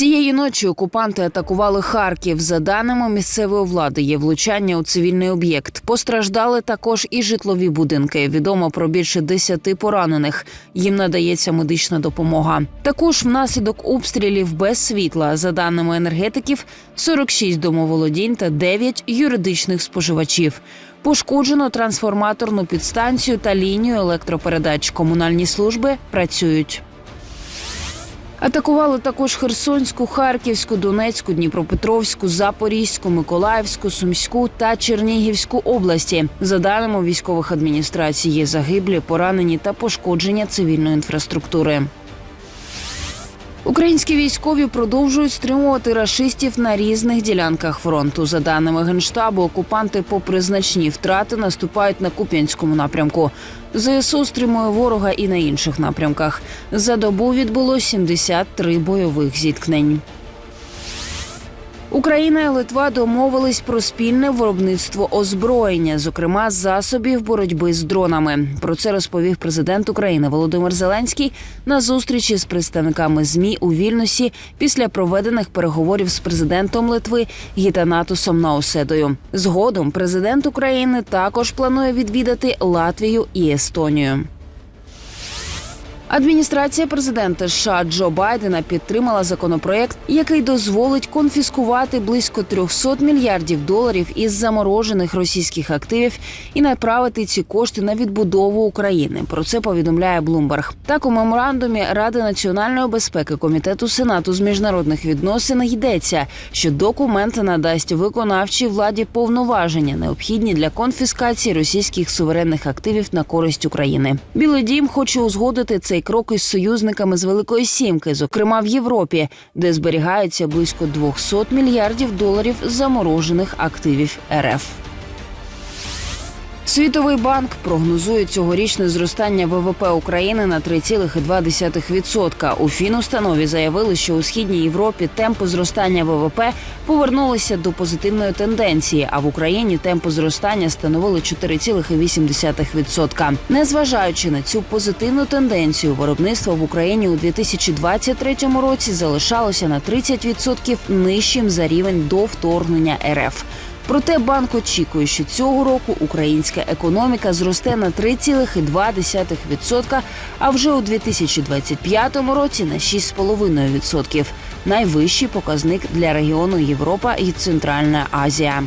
Цієї ночі окупанти атакували Харків. За даними місцевої влади, є влучання у цивільний об'єкт. Постраждали також і житлові будинки. Відомо про більше десяти поранених. Їм надається медична допомога. Також внаслідок обстрілів без світла, за даними енергетиків, 46 домоволодінь та 9 юридичних споживачів. Пошкоджено трансформаторну підстанцію та лінію електропередач. Комунальні служби працюють. Атакували також Херсонську, Харківську, Донецьку, Дніпропетровську, Запорізьку, Миколаївську, Сумську та Чернігівську області. За даними військових адміністрацій, є загиблі, поранені та пошкодження цивільної інфраструктури. Українські військові продовжують стримувати рашистів на різних ділянках фронту. За даними генштабу, окупанти, попри значні втрати, наступають на Куп'янському напрямку. ЗСУ стримує ворога і на інших напрямках. За добу відбуло 73 бойових зіткнень. Україна і Литва домовились про спільне виробництво озброєння, зокрема засобів боротьби з дронами. Про це розповів президент України Володимир Зеленський на зустрічі з представниками змі у Вільнюсі після проведених переговорів з президентом Литви Гітанатусом Науседою. Згодом президент України також планує відвідати Латвію і Естонію. Адміністрація президента США Джо Байдена підтримала законопроект, який дозволить конфіскувати близько 300 мільярдів доларів із заморожених російських активів і направити ці кошти на відбудову України. Про це повідомляє Bloomberg. Так у меморандумі Ради національної безпеки комітету Сенату з міжнародних відносин йдеться, що документ надасть виконавчій владі повноваження, необхідні для конфіскації російських суверенних активів на користь України. Білий дім хоче узгодити цей крок із союзниками з Великої Сімки, зокрема в Європі, де зберігається близько 200 мільярдів доларів заморожених активів РФ. Світовий банк прогнозує цьогорічне зростання ВВП України на 3,2%. У фінустанові заявили, що у східній Європі темпи зростання ВВП повернулися до позитивної тенденції, а в Україні темпи зростання становили 4,8%. Незважаючи на цю позитивну тенденцію, виробництво в Україні у 2023 році залишалося на 30% нижчим за рівень до вторгнення РФ. Проте банк очікує, що цього року українська економіка зросте на 3,2%, а вже у 2025 році на 6,5%. Найвищий показник для регіону Європа і Центральна Азія.